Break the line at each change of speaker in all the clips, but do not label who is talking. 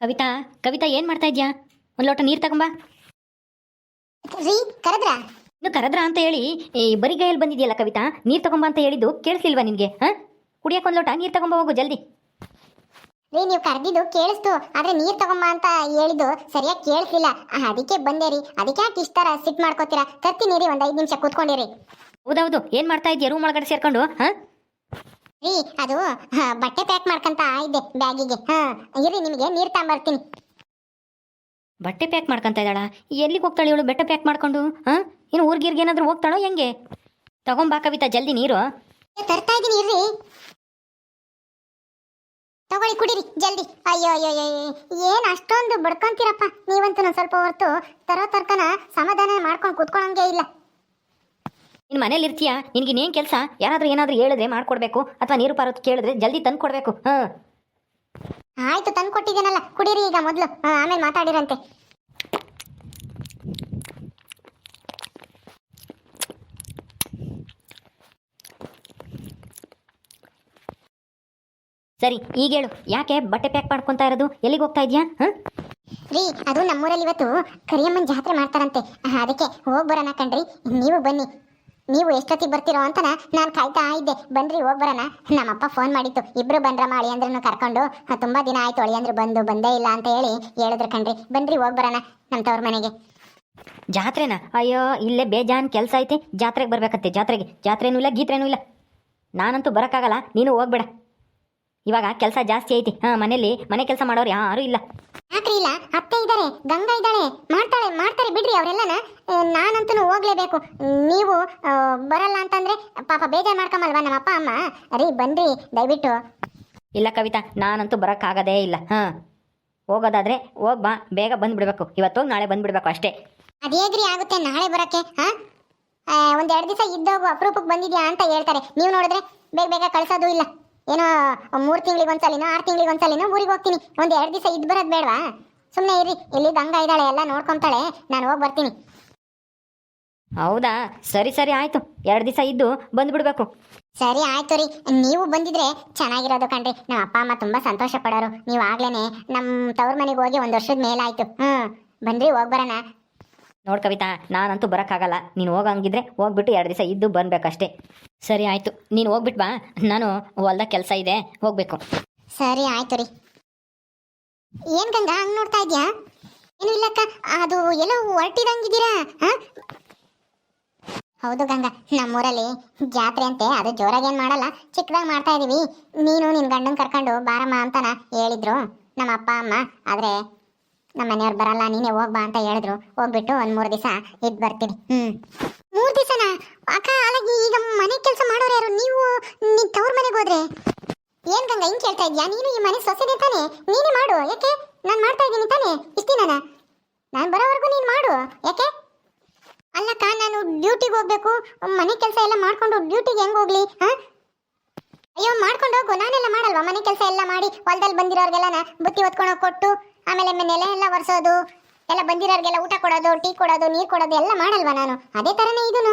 ಕವಿತಾ ಕವಿತಾ ಏನ್ ಮಾಡ್ತಾ ಇದ್ಯಾ? ಒಂದ್ ಲೋಟ ನೀರ್ ತಗೊಂಬಾ.
ರೀ ಕರೆದ್ರ?
ಇನ್ನು ಕರದ್ರ ಅಂತ ಹೇಳಿ ಬರಿ ಗೈಯಲ್ಲಿ ಬಂದಿದ್ಯಲ್ಲ ಕವಿತಾ? ನೀರ್ ತಗೊಂಬಾ ಅಂತ ಹೇಳಿದ್ದು ಕೇಳಿಸ್ಲಿಲ್ವಾ ನಿನ್ಗೆ ಹಾ? ಕುಡಿಯಕ್ ಒಂದ್ ಲೋಟ ನೀರ್ ತಗೊಂಬ ಹೋಗು ಜಲ್ದಿ.
ರೀ ನೀವು ಕರೆದಿದ್ದು ಕೇಳಿಸ್ತು ಆದ್ರೆ ನೀರ್ ತಗೊಂಬ ಅಂತ ಹೇಳಿದ್ದು ಸರಿಯಾಗಿ ಕೇಳಿಸ್ಲಿಲ್ಲ. ಅದಕ್ಕೆ ಬಂದೆ ರೀ. ಅದಕ್ಕೆ ಯಾಕೆ ಇಷ್ಟ ತರ ಸಿಟ್ ಮಾಡ್ಕೋತೀರಾ? ತರ್ತೀನಿ ರೀ ಒಂದ್ ಐದ್ ನಿಮಿಷ ಕೂತ್ಕೊಂಡಿರಿ.
ಹೌದೌದು ಏನ್ ಮಾಡ್ತಾ ಇದ್ಯಾ? ರೂಮ್ ಒಳಗಡೆ ಸೇರ್ಕೊಂಡು ಹಾ?
ರೀ ಅದು ಬಟ್ಟೆ ಪ್ಯಾಕ್ ಮಾಡ್ಕಂತ ಇದೆ ಬ್ಯಾಗಿಗೆ. ಹಾ ಇರಿ ನಿಮಗೆ ನೀರ್ ತಗೊಂಬರ್ತೀನಿ.
ಬಟ್ಟೆ ಪ್ಯಾಕ್ ಮಾಡ್ಕೊಂತ ಇದ್ದಾಳ? ಎಲ್ಲಿಗೆ ಹೋಗ್ತಾಳೆ ಇವಳು ಬಟ್ಟೆ ಪ್ಯಾಕ್ ಮಾಡ್ಕೊಂಡು? ಹಾ? ಇನ್ನು ಊರ್ಗಿರ್ಗೆ ಏನಾದರೂ ಹೋಗ್ತಾಳೋ ಹೆಂಗೆ? ತಗೊಂಬಾ ಕವಿತಾ ಜಲ್ದಿ ನೀರು.
ಏ, ತರ್ತಾ ಇದೀನಿ ಇರ್ರಿ. ತಗೊಳ್ಳಿ ಕುಡೀರಿ ಜಲ್ದಿ. ಅಯ್ಯೋ ಅಯ್ಯೋ ಏನು ಅಷ್ಟೊಂದು ಬಡ್ಕೊಂತೀರಪ್ಪ? ನೀವಂತೂ ಸ್ವಲ್ಪ ಹೊರತು ತರೋ ತರ್ಕನ ಸಮಾಧಾನ ಮಾಡ್ಕೊಂಡು ಕುತ್ಕೊಳಂಗೆ ಇಲ್ಲ.
ನಿನ್ ಮನೇಲಿ ಇರ್ತೀಯಾ? ನಿನಗೆ ಇನ್ನೇನ್ ಕೆಲಸ? ಯಾರಾದ್ರೂ ಏನಾದ್ರೂ ಹೇಳಿದ್ರೆ ಮಾಡ್ಕೊಡ್ಬೇಕು. ಅಥವಾ ನೀರು ಪಾರತ್ ಕೇಳಿದ್ರೆ ಜಲ್ದಿ ತಂದು ಕೊಡ್ಬೇಕು ಹಾಂ.
ಆಯ್ತು ತಂದು ಕೊಟ್ಟಿದ್ದೇನಲ್ಲ ಕುಡೀರಿ ಈಗ ಮೊದಲು. ಆಮೇಲೆ ಮಾತಾಡಿರಂತೆ.
ಸರಿ ಈಗ ಹೇಳು. ಯಾಕೆ ಬಟ್ಟೆ ಪ್ಯಾಕ್ ಮಾಡ್ಕೊಂತಾ ಇರೋದು? ಎಲ್ಲಿಗೆ ಹೋಗ್ತಾ ಇದೀಯಾ? ಹಾಂ?
ರೀ ಅದು ನಮ್ಮೂರಲ್ಲಿ ಇವತ್ತು ಕರಿಯಮ್ಮನ ಜಾತ್ರೆ ಮಾಡ್ತಾರಂತೆ. ಅದಕ್ಕೆ ಹೋಗಿ ಬರೋಣ ಕಣ್ರಿ. ನೀವು ಬನ್ನಿ. ನೀವು ಎಷ್ಟೊತ್ತಿಗೆ ಬರ್ತೀರೋ ಅಂತ ನಾನು ಕಾಯ್ತಾ ಇದ್ದೆ. ಬನ್ರಿ, ಹೋಗಿ ಬರೋಣ. ನಮ್ಮಪ್ಪ ಫೋನ್ ಮಾಡಿತ್ತು ಇಬ್ರು ಬಂದ್ರಮ್ಮ ಅಳಿಯಂದ್ರನ್ನು ಕರ್ಕೊಂಡು. ತುಂಬ ದಿನ ಆಯ್ತು ಅಳಿಯಂದ್ರು ಬಂದು, ಬಂದೇ ಇಲ್ಲ ಅಂತ ಹೇಳಿ ಹೇಳಿದ್ರು ಕಣ್ರಿ. ಬನ್ರಿ, ಹೋಗಿ ಬರೋಣ ನಮ್ಮ ತವ್ರ ಮನೆಗೆ.
ಜಾತ್ರೆನಾ? ಅಯ್ಯೋ, ಇಲ್ಲೇ ಬೇಜಾನ್ ಕೆಲಸ ಐತೆ. ಜಾತ್ರೆಗೆ ಬರ್ಬೇಕತ್ತೆ ಜಾತ್ರೆಗೆ. ಜಾತ್ರೆನೂ ಇಲ್ಲ, ಗೀತ್ರೆನೂ ಇಲ್ಲ. ನಾನಂತೂ ಬರೋಕ್ಕಾಗಲ್ಲ, ನೀನು ಹೋಗ್ಬೇಡ. ಇವಾಗ ಕೆಲಸ ಜಾಸ್ತಿ ಐತಿ. ಹಾಂ, ಮನೇಲಿ ಮನೆ ಕೆಲಸ ಮಾಡೋರು ಯಾರೂ ಇಲ್ಲ.
ಇಲ್ಲ. ಅತ್ತೆ ಇದ್ದಾರೆ ಗಂಗಾ ಇದ್ದಾಳೆ ಮಾಡ್ತಾಳೆ ಮಾಡ್ತಾರೆ ಬಿಡ್ರಿ ಅವರೆಲ್ಲನ. ನಾನಂತೂ ಹೋಗ್ಲೇಬೇಕು. ನೀವು ಬರಲ್ಲ ಅಂತಂದ್ರೆ ಪಾಪ ಬೇಜಾರು ಮಾಡ್ಕೊಂಬಲ್ವಾ ನಮ್ಮ ಅಪ್ಪ ಅಮ್ಮ? ರೀ ಬನ್ರಿ ದಯವಿಟ್ಟು.
ಇಲ್ಲ ಕವಿತಾ ನಾನಂತೂ ಬರೋಕ್ಕಾಗದೇ ಇಲ್ಲ. ಹಾ. ಹೋಗೋದಾದ್ರೆ ಹೋಗ್ ಬಾ ಬೇಗ ಬಂದ್ಬಿಡ್ಬೇಕು. ಇವತ್ತು ನಾಳೆ ಬಂದ್ಬಿಡ್ಬೇಕು ಅಷ್ಟೇ.
ಅದೇಗ್ರಿ ಆಗುತ್ತೆ ನಾಳೆ ಬರಕ್ಕೆ ಹಾ? ಒಂದೆರಡು ಒಂದ್ ಎರಡು ದಿವಸ ಇದ್ದೋಗು ಅಪರೂಪಕ್ಕೆ ಬಂದಿದ್ಯಾ ಅಂತ ಹೇಳ್ತಾರೆ. ನೀವು ನೋಡಿದ್ರೆ ಬೇಗ ಬೇಗ ಕಳ್ಸೋದು ಇಲ್ಲ. ಏನೋ ಮೂರು ತಿಂಗಳಿಗೆ ಒಂದ್ಸಲಿನೋ ಆರು ತಿಂಗಳಿಗೆ ಒಂದ್ಸಲಿನೋ ಊರಿಗೆ ಹೋಗ್ತೀನಿ. ಒಂದು ಎರಡು ದಿವಸ ಇದ್ದು ಬರೋದು ಬೇಡವಾ? ಸುಮ್ಮನೆ ಇರಿ ಇಲ್ಲಿ ಗಂಗಾ ಇದ್ದಾಳೆ ಎಲ್ಲ ನೋಡ್ಕೊಂತಾಳೆ. ನಾನು ಹೋಗಿ ಬರ್ತೀನಿ.
ಹೌದಾ? ಸರಿ ಸರಿ ಆಯ್ತು. ಎರಡು ದಿವಸ ಇದ್ದು ಬಂದ್ಬಿಡ್ಬೇಕು
ಸರಿ ಆಯ್ತು ರೀ. ನೀವು ಬಂದಿದ್ರೆ ಚೆನ್ನಾಗಿರೋದು ಕಣ್ರಿ. ನಮ್ಮ ಅಪ್ಪ ಅಮ್ಮ ತುಂಬಾ ಸಂತೋಷ ಪಡೋರು. ನೀವು ಆಗ್ಲೇನೆ ನಮ್ಮ ತವ್ರ ಮನೆಗೆ ಹೋಗಿ ಒಂದ್ ವರ್ಷದ ಮೇಲಾಯ್ತು. ಹ್ಮ್. ಬಂದ್ರಿ ಹೋಗ್ ಬರೋಣ.
ನೋಡ್ ಕವಿತಾ, ನಾನಂತೂ ಬರೋಕ್ಕಾಗಲ್ಲ. ನೀನು ಹೋಗಂಗಿದ್ರೆ ಹೋಗ್ಬಿಟ್ಟು ಎರಡು ದಿವಸ ಇದ್ದು ಬಂದ್ಬೇಕಷ್ಟೇ. ಸರಿ ಆಯಿತು. ನೀನು ಹೋಗ್ಬಿಟ್ ಬಾ. ನಾನು ಹೊಲ್ದಾಗ ಕೆಲಸ ಇದೆ. ಹೋಗಬೇಕು.
ಸರಿ ಆಯ್ತು ರೀ. ಏನ್ ಗಂಗಾ, ಹಂಗ್ ನೋಡ್ತಾ ಇದ್ಯಾ? ಏನು ಇಲ್ಲಕ್ಕ, ಅದು ಎಲ್ಲೋ ಹೊರಟಿದಂಗಿದ್ದೀರಾ? ಹೌದು ಗಂಗಾ, ನಮ್ಮೂರಲ್ಲಿ ಜಾತ್ರೆ ಅಂತೆ, ಅದು ಜೋರಾಗಿ ಏನ್ ಮಾಡಲ್ಲ. ಚಿಕ್ಕದಾಗಿ ಮಾಡ್ತಾ ಇದೀವಿ. ನೀನು ನಿನ್ ಗಂಡನ್ ಕರ್ಕೊಂಡು ಬಾರಮ್ಮ ಅಂತನ ಹೇಳಿದ್ರು. ನಮ್ಮ ಅಪ್ಪ ಅಮ್ಮ, ಆದ್ರೆ ನಮ್ಮ ಮನೆಯವ್ರು ಬರಲ್ಲ, ನೀನೇ ಹೋಗ್ಬಾ ಅಂತ ಹೇಳಿದ್ರು. ಹೋಗ್ಬಿಟ್ಟು ಒಂದ್ ಮೂರು ದಿವಸ ಇದ್ ಬರ್ತೀನಿ. ಹ್ಮ್. ಮೂರ್ ದಿವಸನ? ಅಕ್ಕ ಅಲ್ಲ ಈಗ ಮನೆ ಕೆಲಸ ಮಾಡೋರು ಯಾರು? ನೀವು, ನಿನ್ ತವ್ರ ಮನೆಗೆ ಹೋದ್ರೆ? ಏನ್ ಗಂಗಾ, ಹಿಂಗ್ ಕೇಳ್ತಾ ಇದ್ಯಾ? ನೀನು ಈ ಮನೆ ಸೊಸೆದೆ ತಾನೆ? ನೀನೇ ಮಾಡು, ಯಾಕೆ? ನಾನು ಮಾಡ್ತಾ ಇದ್ದೀನಿ ತಾನೆ ಇಷ್ಟಿನ ನಾನು ಬರೋವರೆಗೂ ನೀನು ಮಾಡು, ಯಾಕೆ? ಅಲ್ಲಕ್ಕ, ನಾನು ಡ್ಯೂಟಿಗೆ ಹೋಗ್ಬೇಕು. ಮನೆ ಕೆಲಸ ಎಲ್ಲ ಮಾಡ್ಕೊಂಡು ಡ್ಯೂಟಿಗೆ ಹೆಂಗ್ ಹೋಗ್ಲಿ, ಹಾ? ಅಯ್ಯೋ ಮಾಡ್ಕೊಂಡು ಹೋಗು. ನಾನೆಲ್ಲ ಮಾಡಲ್ವಾ? ಮನೆ ಕೆಲಸ ಎಲ್ಲ ಮಾಡಿ ಹೊಲದಲ್ಲಿ ಬಂದಿರೋರ್ಗೆಲ್ಲ ಬುತ್ತಿ ಹೊತ್ಕೊಂಡು ಕೊಟ್ಟು ಆಮೇಲೆ ನೆಲೆ ಎಲ್ಲ ಒರೆಸೋದು ಎಲ್ಲ ಬಂದಿರೋರ್ಗೆಲ್ಲ ಊಟ ಕೊಡೋದು ಟೀ ಕೊಡೋದು ನೀರು ಕೊಡೋದು ಎಲ್ಲ ಮಾಡಲ್ವಾ ನಾನು? ಅದೇ ತರನೇ
ಇದೂ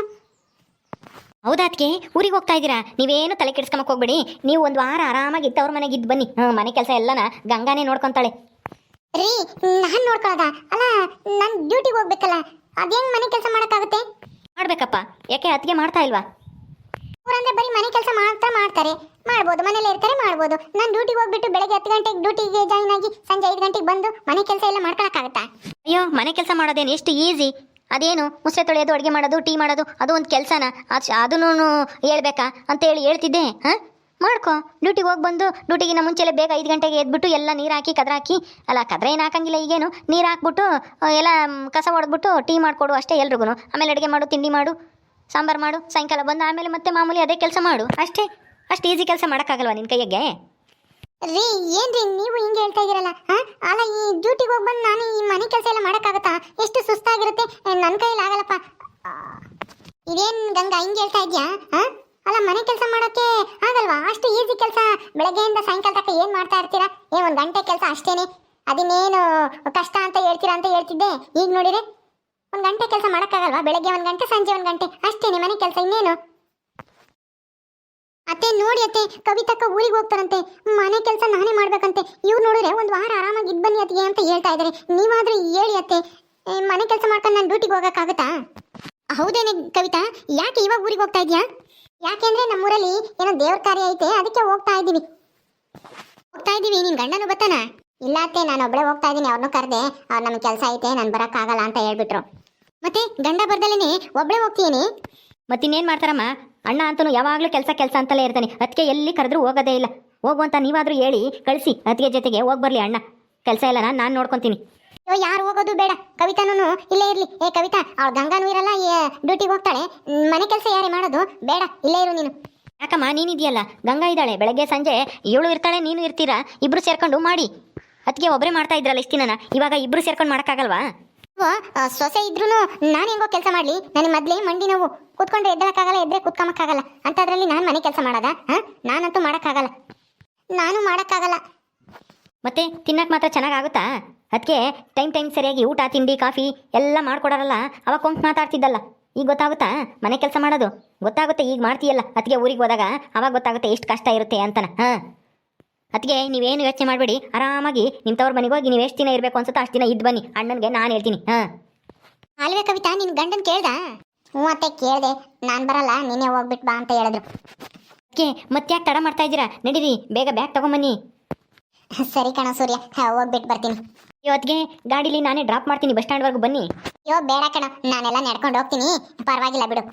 ಹೌದಾತ್ಗೆ ಊರಿಗೆ ಹೋಗ್ತಾ ಇದ್ದೀರಾ? ನೀವೇನು ತಲೆ ಕೆಡ್ಸ್ಕೊಂಬಕ್ ಹೋಗ್ಬೇಡಿ. ನೀವು ಒಂದು ವಾರ ಆರಾಮಾಗಿ ಇತ್ತವ್ರ ಮನೆಗೆ ಇದ್ದು ಬನ್ನಿ. ಹಾಂ ಮನೆ ಕೆಲಸ ಎಲ್ಲನ ಗಂಗಾನೇ ನೋಡ್ಕೊಂತಾಳೆ.
ರೀ ನಾನು ನೋಡ್ಕೊಳ್ಳೋದ ಅಲ್ಲ ನಾನು ಡ್ಯೂಟಿಗೆ ಹೋಗ್ಬೇಕಲ್ಲ. ಅದೇನು ಮನೆ ಕೆಲಸ ಮಾಡೋಕ್ಕಾಗುತ್ತೆ?
ಮಾಡ್ಬೇಕಪ್ಪ. ಯಾಕೆ ಅತ್ತಿಗೆ ಮಾಡ್ತಾ ಇಲ್ವಾ?
ಊರಂದ್ರೆ ಬರೀ ಮನೆ ಕೆಲಸ ಮಾತ್ರ ಮಾಡ್ತಾರೆ. ಮಾಡ್ಬೋದು, ಮನೇಲಿ ಇರ್ತಾರೆ, ಮಾಡ್ಬೋದು. ನಾನು ಡ್ಯೂಟಿಗೆ ಹೋಗ್ಬಿಟ್ಟು ಬೆಳಗ್ಗೆ ಹತ್ತು ಗಂಟೆಗೆ ಡ್ಯೂಟಿಗೆ ಜಾಯಿನ್ ಆಗಿ ಸಂಜೆ ಐದು ಗಂಟೆಗೆ ಬಂದು ಮನೆ ಕೆಲಸ ಎಲ್ಲ ಮಾಡ್ಕೊಳಕ್ಕಾಗತ್ತಾ?
ಅಯ್ಯೋ, ಮನೆ ಕೆಲಸ ಮಾಡೋದೇನು ಎಷ್ಟು ಈಸಿ ಅದೇನು ಮುಸೆ ತೊಳೆಯೋದು, ಅಡುಗೆ ಮಾಡೋದು, ಟೀ ಮಾಡೋದು, ಅದು ಒಂದು ಕೆಲಸನ? ಅದನ್ನು ಹೇಳ್ಬೇಕಾ? ಅಂತೇಳಿ ಹೇಳ್ತಿದ್ದೆ, ಹಾಂ? ಮಾಡ್ಕೊ. ಡ್ಯೂಟಿಗೆ ಹೋಗಿ ಬಂದು ಡ್ಯೂಟಿಗಿನ ಮುಂಚೆಲೆ ಬೇಗ ಐದು ಗಂಟೆಗೆ ಎದ್ಬಿಟ್ಟು ಎಲ್ಲ ನೀರು ಹಾಕಿ ಕದ್ರ ಹಾಕಿ ಅಲ್ಲ, ಕದ್ರ ಏನು ಹಾಕಂಗಿಲ್ಲ ಈಗೇನು. ನೀರು ಹಾಕ್ಬಿಟ್ಟು ಎಲ್ಲ, ಕಸ ಹೊಡೆದ್ಬಿಟ್ಟು ಟೀ ಮಾಡಿಕೊಡು ಅಷ್ಟೇ ಎಲ್ರಿಗೂ ಆಮೇಲೆ ಅಡುಗೆ ಮಾಡು, ತಿಂಡಿ ಮಾಡು. ಸಾಂಬಾರು ಮಾಡು, ಸಾಯಂಕಾಲ ಬಂದು ಆಮೇಲೆ ಮತ್ತೆ ಮಾಮೂಲಿ ಅದೇ ಕೆಲಸ ಮಾಡು. ಅಷ್ಟೇ, ಅಷ್ಟು ಈಸಿ ಕೆಲಸ ಮಾಡೋಕ್ಕಾಗಲ್ವಾ ನಿನ್ನ ಕೈಯಾಗೆ
ರೀ, ಏನ್ರಿ ನೀವು ಹಿಂಗೆ ಹೇಳ್ತಾ ಇದ್ದೀರಲ್ಲ ಅಲ್ಲ, ಈ ಡ್ಯೂಟಿಗೆ ಹೋಗಿ ಬಂದು ನಾನು ಈ ಮನೆ ಕೆಲಸ ಎಲ್ಲ ಮಾಡೋಕ್ಕಾಗತ್ತಾ? ಎಷ್ಟು ಸುಸ್ತಾಗಿರುತ್ತೆ? ನನ್ನ ಕೈಯಲ್ಲಿ ಆಗಲ್ಲಪ್ಪ. ಇದೇನು ಗಂಗಾ, ಹಿಂಗೆ ಹೇಳ್ತಾ ಇದೆಯಾ? ಅಲ್ಲ, ಮನೆ ಕೆಲಸ ಮಾಡೋಕ್ಕೆ ಆಗಲ್ವಾ? ಅಷ್ಟು ಈಸಿ ಕೆಲಸ. ಬೆಳಗ್ಗೆಯಿಂದ ಸಾಯಂಕಾಲ ತನಕ ಏನು ಮಾಡ್ತಾ ಇರ್ತೀರಾ? ಏ, ಒಂದು ಗಂಟೆ ಕೆಲಸ ಅಷ್ಟೇನೆ. ಅದನ್ನೇನು ಕಷ್ಟ ಅಂತ ಹೇಳ್ತೀರಾ ಅಂತ ಹೇಳ್ತಿದ್ದೆ. ಈಗ ನೋಡಿದ್ರೆ ಒಂದ್ ಗಂಟೆ ಕೆಲಸ ಮಾಡೋಕ್ಕಾಗಲ್ವಾ? ಬೆಳಗ್ಗೆ ಒಂದು ಗಂಟೆ, ಸಂಜೆ ಒಂದು ಗಂಟೆ. ಅಷ್ಟೇನೆ ಮನೆ ಕೆಲಸ ಇನ್ನೇನು? ಅತ್ತೆ, ನೋಡಿ ಅತ್ತೆ, ಕವಿತಕ್ಕ ಊರಿಗೆ ಹೋಗ್ತಾರಂತೆ ಮನೆ ಕೆಲಸ ನಾನೇ ಮಾಡ್ಬೇಕಂತೆ. ಇವ್ರು ನೋಡಿದ್ರೆ ಒಂದು ವಾರ ಆರಾಮಾಗಿ ಇದ್ ಬನ್ನಿ ಅತ್ತಿಗೆ ಅಂತ ಹೇಳ್ತಾ ಇದ್ದಾರೆ ನೀವಾದ್ರೂ ಹೇಳಿ ಅತ್ತೆ. ಮನೆ ಕೆಲಸ ಮಾಡ್ಕೊಂಡು ನಾನು ಡ್ಯೂಟಿಗೆ ಹೋಗೋಕ್ಕಾಗುತ್ತಾ? ಹೌದೇನೆ ಕವಿತಾ, ಯಾಕೆ ಇವಾಗ ಊರಿಗೆ ಹೋಗ್ತಾ ಇದೀಯಾ? ಯಾಕೆಂದ್ರೆ ನಮ್ಮೂರಲ್ಲಿ ಏನೋ ದೇವ್ರ ಕಾರ್ಯ ಐತೆ, ಅದಕ್ಕೆ ಹೋಗ್ತಾ ಇದ್ದೀವಿ. ಹೋಗ್ತಾ ಇದ್ದೀವಿ, ನಿನ್ ಗಂಡನು ಬತ್ತಾನ ಇಲ್ಲ ಅತ್ತೆ ನಾನು ಒಬ್ಳೆ ಹೋಗ್ತಾ ಇದ್ದೀನಿ ಅವ್ರನ್ನೂ ಕರೆದೆ. ಅವ್ರು ನಮ್ಗೆ ಕೆಲಸ ಐತೆ ನಾನು ಬರೋಕ್ಕಾಗಲ್ಲ ಅಂತ ಹೇಳ್ಬಿಟ್ರು. ಮತ್ತೆ ಗಂಡ ಬರ್ದಲೇನೆ ಒಬ್ಳೆ ಹೋಗ್ತೀನಿ.
ಮತ್ತಿನ್ನೇನು ಮಾಡ್ತಾರಮ್ಮ? ಅಣ್ಣ ಅಂತೂ ಯಾವಾಗಲೂ ಕೆಲಸ ಕೆಲಸ ಅಂತಲೇ ಇರ್ತಾನೆ. ಅದಕ್ಕೆ ಎಲ್ಲಿ ಕರೆದ್ರೂ ಹೋಗೋದೇ ಇಲ್ಲ. ಹೋಗು ಅಂತ ನೀವಾದರೂ ಹೇಳಿ ಕಳಿಸಿ. ಅದಕ್ಕೆ ಜೊತೆಗೆ ಹೋಗಿ ಬರಲಿ ಅಣ್ಣ. ಕೆಲಸ ಇಲ್ಲ ನಾನು ನೋಡ್ಕೊತೀನಿ.
ಅಯ್ಯೋ ಯಾರು ಹೋಗೋದು ಬೇಡ. ಕವಿತಾನೂ ಇಲ್ಲೇ ಇರ್ಲಿ. ಏ ಕವಿತಾ ಅವ್ಳು ಗಂಗಾನು ಇರಲ್ಲ ಡ್ಯೂಟಿಗೆ ಹೋಗ್ತಾಳೆ. ಮನೆ ಕೆಲಸ ಯಾರೇ ಮಾಡೋದು? ಬೇಡ ಇಲ್ಲೇ ಇರು ನೀನು.
ಯಾಕಮ್ಮ ನೀನಿದೆಯಲ್ಲ? ಗಂಗಾ ಇದ್ದಾಳೆ. ಬೆಳಗ್ಗೆ ಸಂಜೆ ಇವಳು ಇರ್ತಾಳೆ ನೀನು ಇರ್ತೀರಾ? ಇಬ್ರು ಸೇರ್ಕೊಂಡು ಮಾಡಿ. ಅದಕ್ಕೆ ಒಬ್ಬರೇ ಮಾಡ್ತಾ ಇದ್ರಲ್ಲ ಇಷ್ಟು ದಿನ ಇವಾಗ ಇಬ್ರು ಸೇರ್ಕೊಂಡು ಮಾಡೋಕ್ಕಾಗಲ್ವಾ?
ಸೊಸೆ ಇದ್ರೂ ನಾನು ಹೆಂಗೋ ಕೆಲಸ ಮಾಡಲಿ. ನನಗೆ ಮೊದಲೇ ಮಂಡಿ ನೋವು. ಕೂತ್ಕೊಂಡ್ರೆ ಎದ್ದಕ್ಕಾಗಲ್ಲ ಎದ್ರೆ ಕೂತ್ಕೊಂಬಕ್ಕಾಗಲ್ಲ ಅಂಥದ್ರಲ್ಲಿ ನಾನು ಮನೆ ಕೆಲಸ ಮಾಡೋದ? ಹಾಂ? ನಾನಂತೂ ಮಾಡೋಕ್ಕಾಗಲ್ಲ. ನಾನು ಮಾಡೋಕ್ಕಾಗಲ್ಲ.
ಮತ್ತೆ ತಿನ್ನಕ್ಕೆ ಮಾತ್ರ ಚೆನ್ನಾಗಾಗುತ್ತಾ? ಅದಕ್ಕೆ ಟೈಮ್ ಟೈಮ್ ಸರಿಯಾಗಿ ಊಟ ತಿಂಡಿ ಕಾಫಿ ಎಲ್ಲ ಮಾಡ್ಕೊಡಾರಲ್ಲ. ಅವಾಗ ಕೊಂಕ್ ಮಾತಾಡ್ತಿದ್ದಲ್ಲ. ಈಗ ಗೊತ್ತಾಗುತ್ತಾ ಮನೆ ಕೆಲಸ ಮಾಡೋದು? ಗೊತ್ತಾಗುತ್ತೆ ಈಗ ಮಾಡ್ತೀಯಲ್ಲ. ಅದಕ್ಕೆ ಊರಿಗೆ ಹೋದಾಗ ಅವಾಗ ಗೊತ್ತಾಗುತ್ತೆ ಎಷ್ಟು ಕಷ್ಟ ಇರುತ್ತೆ ಅಂತನ. ಹಾಂ? ಅದಕ್ಕೆ ನೀವೇನು ಯೋಚನೆ ಮಾಡಬೇಡಿ. ಆರಾಮಾಗಿ ನಿಮ್ಮ ತವ್ರ ಮನೆಗೆ ಹೋಗಿ ನೀವು ಎಷ್ಟು ದಿನ ಇರಬೇಕು ಅನ್ಸುತ್ತೆ ಅಷ್ಟು ದಿನ ಇದ್ದು ಬನ್ನಿ. ಅಣ್ಣನಿಗೆ ನಾನು ಹೇಳ್ತೀನಿ. ಹಾಂ.
ಅಲ್ವೇ ಕವಿತಾ ನಿನ್ನ ಗಂಡನ ಕೇಳ್ದ? ಹ್ಞೂ ಅತ್ತೆ ಕೇಳಿದೆ. ನಾನು ಬರಲ್ಲ ನೀನೇ ಹೋಗ್ಬಿಟ್ಟು ಬಾ ಅಂತ ಹೇಳಿದ್ರು.
ಅದಕ್ಕೆ ಮತ್ತೆ ಯಾಕೆ ತಡ ಮಾಡ್ತಾ ಇದ್ದೀರಾ? ನಡೀರಿ ಬೇಗ ಬ್ಯಾಗ್ ತಗೊಂಬನ್ನಿ.
ಸರಿ ಕಣ ಸೂರ್ಯ ಹಾ, ಹೋಗ್ಬಿಟ್ಟು ಬರ್ತೀನಿ.
ಇವತ್ತಿಗೆ ಗಾಡೀಲಿ ನಾನೇ ಡ್ರಾಪ್ ಮಾಡ್ತೀನಿ ಬಸ್ ಸ್ಟ್ಯಾಂಡ್ವರೆಗೂ ಬನ್ನಿ.
ಅಯ್ಯೋ ಬೇಡ ಕಣ ನಾನೆಲ್ಲ ನಡ್ಕೊಂಡು ಹೋಗ್ತೀನಿ. ಪರವಾಗಿಲ್ಲ ಬಿಡು.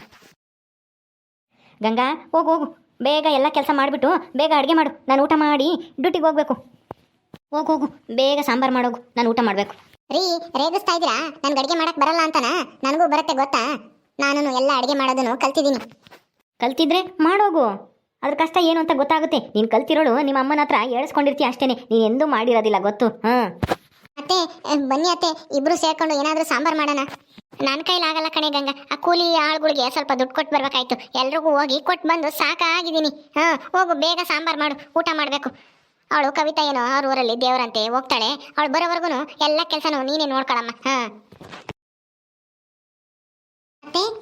ಗಂಗಾ ಹೋಗು ಹೋಗು. ಬೇಗ ಎಲ್ಲ ಕೆಲಸ ಮಾಡಿಬಿಟ್ಟು ಬೇಗ ಅಡುಗೆ ಮಾಡು. ನಾನು ಊಟ ಮಾಡಿ ಡ್ಯೂಟಿಗೆ ಹೋಗ್ಬೇಕು. ಹೋಗು ಹೋಗು. ಬೇಗ ಸಾಂಬಾರು ಮಾಡೋಗು. ನಾನು ಊಟ ಮಾಡಬೇಕು.
ರೀ ರೇಗಿಸ್ತಾ ಇದ್ದೀರಾ? ನನ್ಗೆ ಅಡುಗೆ ಮಾಡಕ್ಕೆ ಬರಲ್ಲ ಅಂತನಾ? ನನಗೂ ಬರುತ್ತೆ ಗೊತ್ತಾ? ನಾನು ಎಲ್ಲ ಅಡುಗೆ ಮಾಡೋದನ್ನು ಕಲ್ತಿದ್ದೀನಿ.
ಕಲ್ತಿದ್ರೆ ಮಾಡೋಗು. ಅದ್ರ ಕಷ್ಟ ಏನು ಅಂತ ಗೊತ್ತಾಗುತ್ತೆ. ನೀನು ಕಲ್ತಿರೋಳು ನಿಮ್ಮ ಅಮ್ಮನ ಹತ್ರ ಹೇಳಿಸ್ಕೊಂಡಿರ್ತೀಯ ಅಷ್ಟೇ ನೀನು ಎಂದೂ ಮಾಡಿರೋದಿಲ್ಲ ಗೊತ್ತು. ಹಾಂ
ಅತ್ತೆ ಬನ್ನಿ ಅತ್ತೆ, ಇಬ್ರು ಸೇರ್ಕೊಂಡು ಏನಾದ್ರೂ ಸಾಂಬಾರ್ ಮಾಡೋಣ. ನನ್ನ ಕೈಲಾಗಲ್ಲ ಕಣೆ ಗಂಗಾ, ಆ ಕೂಲಿ ಆಳುಗಳಿಗೆ ಸ್ವಲ್ಪ ದುಡ್ಡು ಕೊಟ್ಟು ಬರ್ಬೇಕಾಯ್ತು. ಎಲ್ರಿಗೂ ಹೋಗಿ ಕೊಟ್ಟು ಬಂದು ಸಾಕಾಗಿದ್ದೀನಿ. ಹಾ, ಹೋಗು, ಬೇಗ ಸಾಂಬಾರ್ ಮಾಡು, ಊಟ ಮಾಡಬೇಕು. ಅವಳು ಕವಿತಾ ಏನೋ ಅವ್ರ ಊರಲ್ಲಿ ದೇವರಂತೆ ಹೋಗ್ತಾಳೆ. ಅವಳು ಬರೋವರೆಗೂ ಎಲ್ಲ ಕೆಲಸನೂ ನೀನೇ ನೋಡ್ಕೊಳಮ್ಮ. ಹಾ.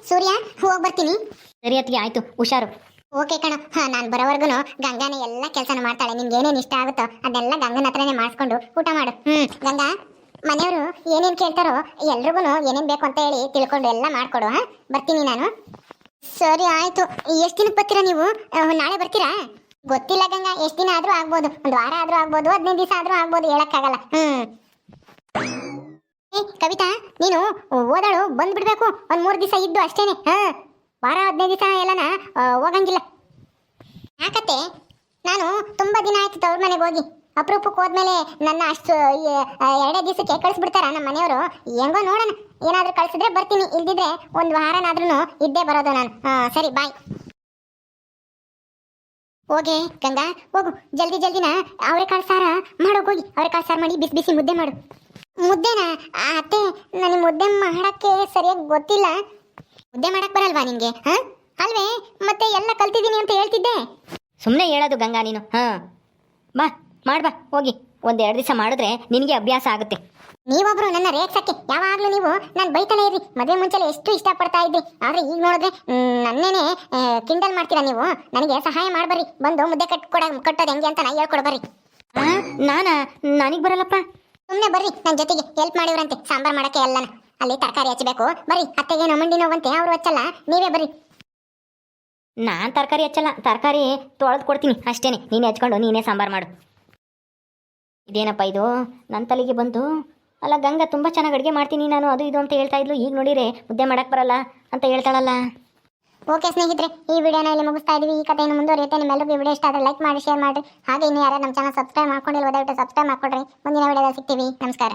ಸೂರ್ಯ, ಹೋಗಿ ಬರ್ತೀನಿ.
ಸರಿ ಅತ್ತಿಗೆ, ಆಯಿತು, ಹುಷಾರು.
ಓಕೆ ಕಣ. ನಾನು ಬರೋವರೆಗೂ ಗಂಗಾನೇ ಎಲ್ಲ ಕೆಲಸನ ಮಾಡ್ತಾಳೆ. ನಿನ್ಗೆ ಏನೇನು ಇಷ್ಟ ಆಗುತ್ತೋ ಅದೆಲ್ಲ ಗಂಗನ ಹತ್ರನೇ ಮಾಡಿಸ್ಕೊಂಡು ಊಟ ಮಾಡು. ಹ್ಮ್, ಗಂಗಾ, ಮನೆಯವರು ಏನೇನು ಕೇಳ್ತಾರೋ ಎಲ್ರಿಗೂ ಏನೇನು ಬೇಕು ಅಂತ ಹೇಳಿ ತಿಳ್ಕೊಂಡು ಎಲ್ಲ ಮಾಡ್ಕೊಡು, ಹಾ? ಬರ್ತೀನಿ ನಾನು. ಸರಿ, ಆಯ್ತು. ಎಷ್ಟು ದಿನಕ್ಕೆ ಬರ್ತೀರಾ ನೀವು? ನಾಳೆ ಬರ್ತೀರಾ? ಗೊತ್ತಿಲ್ಲ ಗಂಗಾ, ಎಷ್ಟು ದಿನ ಆದ್ರೂ ಆಗ್ಬೋದು. ಒಂದು ವಾರ ಆದ್ರೂ ಆಗ್ಬೋದು, ಹದಿನೈದು ದಿವಸ ಆದ್ರೂ ಆಗ್ಬೋದು, ಹೇಳಕ್ಕಾಗಲ್ಲ. ಏ, ಕವಿತಾ, ನೀನು ಓದಾಳು ಬಂದ್ಬಿಡ್ಬೇಕು. ಒಂದು ಮೂರು ದಿವಸ ಇದ್ದು ಅಷ್ಟೇನೆ, ಹಾ? ವಾರ ಹದಿನೈದು ದಿವಸ ಎಲ್ಲನ ಹೋಗಂಗಿಲ್ಲ. ಯಾಕತ್ತೆ? ನಾನು ತುಂಬಾ ದಿನ ಆಯ್ತು ತವ್ರ ಮನೆಗೆ ಹೋಗಿ. ಅಪರೂಪಕ್ಕೆ ಹೋದ್ಮೇಲೆ ನನ್ನ ಅಷ್ಟು ಎರಡೇ ದಿವಸಕ್ಕೆ ಕಳಿಸ್ಬಿಡ್ತಾರ ನಮ್ಮ ಮನೆಯವರು. ಹೆಂಗೋ ನೋಡೋಣ. ಏನಾದ್ರೂ ಕಳಿಸಿದ್ರೆ ಬರ್ತೀನಿ. ಇಲ್ದಿದ್ರೆ ಒಂದು ವಾರನಾದ್ರೂ ಇದ್ದೇ ಬರೋದು ನಾನು. ಸರಿ, ಬಾಯ್. ಓಕೆ ಗಂಗಾ, ಹೋಗು. ಜಲ್ದಿ, ಜಲ್ದಿನ ಅವರೆಕಾಳು ಸಾರ ಮಾಡು ಹೋಗಿ. ಅವರೆಕಾಳು ಸಾರು ಮಾಡಿ ಬಿಸಿ ಬಿಸಿ ಮುದ್ದೆ ಮಾಡು. ಮುದ್ದೆನಾ? ಅತ್ತೆ ನನಗೆ ಮುದ್ದೆ ಮಾಡಕ್ಕೆ ಸರಿಯಾಗಿ ಗೊತ್ತಿಲ್ಲ. ಮುದ್ದೆ ಮಾಡಕ್ ಬರಲ್ವಾ ನಿಂಗೆ ಹಾ? ಅಲ್ವೇ? ಮತ್ತೆ ಎಲ್ಲ ಕಲ್ತಿದ್ದೀನಿ ಅಂತ ಹೇಳ್ತಿದ್ದೆ.
ಸುಮ್ಮನೆ ಹೇಳೋದು ಗಂಗಾ ನೀನು, ಹಾ? ಬಾ ಮಾಡ್ಬಾ ಹೋಗಿ. ಒಂದು ಎರಡು ದಿವಸ ಮಾಡಿದ್ರೆ ನಿನಗೆ ಅಭ್ಯಾಸ ಆಗುತ್ತೆ.
ನೀವೊಬ್ರು ನನ್ನ ರೇಗ್ಸಕ್ಕೆ ಯಾವಾಗ್ಲೂ ನೀವು ನಾನು ಬೈತಾನೆ ಇರ್ರಿ. ಮದುವೆ ಮುಂಚೆ ಎಷ್ಟು ಇಷ್ಟಪಡ್ತಾ ಇದ್ರಿ. ಆದ್ರೆ ಈಗ ನೋಡಿದ್ರೆ ನನ್ನೇನೆ ಕಿಂಡಲ್ ಮಾಡ್ತೀರಾ ನೀವು? ನನಗೆ ಸಹಾಯ ಮಾಡ್ಬರ್ರಿ. ಬಂದು ಮುದ್ದೆ ಕಟ್ ಕೊಡ, ಕಟ್ಟೋದು ಹೆಂಗೆ ಅಂತ ನಾ ಹೇಳ್ಕೊಡ್ಬರ್ರಿ
ನಾನಾ? ನನಗೆ ಬರಲ್ಲಪ್ಪ.
ಸುಮ್ಮನೆ ಬರ್ರಿ ನನ್ನ ಜೊತೆಗೆ. ಹೆಲ್ಪ್ ಮಾಡಿವ್ರಂತೆ, ಸಾಂಬಾರ್ ಮಾಡಕ್ಕೆ ಎಲ್ಲನ. ಅಲ್ಲಿ ತರಕಾರಿ ಹಚ್ಚಬೇಕು ಬರ್ರಿ, ಅತ್ತೆಗೆ ನಮ್ಮಂಡಿ ನೋವಂತೆ ಅವ್ರು ಹಚ್ಚಲ್ಲ. ನೀವೇ ಬರ್ರಿ.
ನಾನು ತರಕಾರಿ ಹಚ್ಚಲ್ಲ. ತರಕಾರಿ ತೊಳೆದು ಕೊಡ್ತೀನಿ ಅಷ್ಟೇನೆ. ನೀನು ಹಚ್ಕೊಂಡು ನೀನೇ ಸಾಂಬಾರು ಮಾಡು. ಇದೇನಪ್ಪ ಇದು? ನನ್ನ ತಲೆಗೆ ಬಂತು ಅಲ್ಲ, ಗಂಗಾ ತುಂಬ ಚೆನ್ನಾಗಿ ಅಡುಗೆ ಮಾಡ್ತೀನಿ ನಾನು. ಅದು ಇದು ಅಂತ ಹೇಳ್ತಾ ಇದ್ಲು. ಈಗ ನೋಡಿರಿ ಮುದ್ದೆ ಮಾಡಕ್ಕೆ ಬರಲ್ಲ ಅಂತ ಹೇಳ್ತಾಳಲ್ಲ.
ಓಕೆ ಸ್ನೇಹಿತರೆ, ಈ ವಿಡಿಯೋನ ಇಲ್ಲಿ ಮುಗಿಸ್ತಾ ಇದೀವಿ. ಈ ಕಥೆಯನ್ನು ಮುಂದುವರಿಯುತ್ತೆ. ನಿಮ್ಮೆಲ್ಲರಿಗೂ ವಿಡಿಯೋ ಇಷ್ಟ ಆದರೆ ಲೈಕ್ ಮಾಡಿ, ಶೇರ್ ಮಾಡಿ. ಹಾಗೆ ಇನ್ನು ಯಾರು ನಮ್ಮ ಚಾನಲ್ ಸಬ್ಸ್ಕ್ರೈಬ್ ಮಾಡ್ಕೊಂಡಿಲ್ಲ, ದಯವಿಟ್ಟು ಸಬ್ಸ್ಕ್ರೈಬ್ ಮಾಡ್ಕೊಡ್ರಿ. ಮುಂದಿನ ವಿಡಿಯೋದಲ್ಲಿ ಸಿಗ್ತೀವಿ. ನಮಸ್ಕಾರ.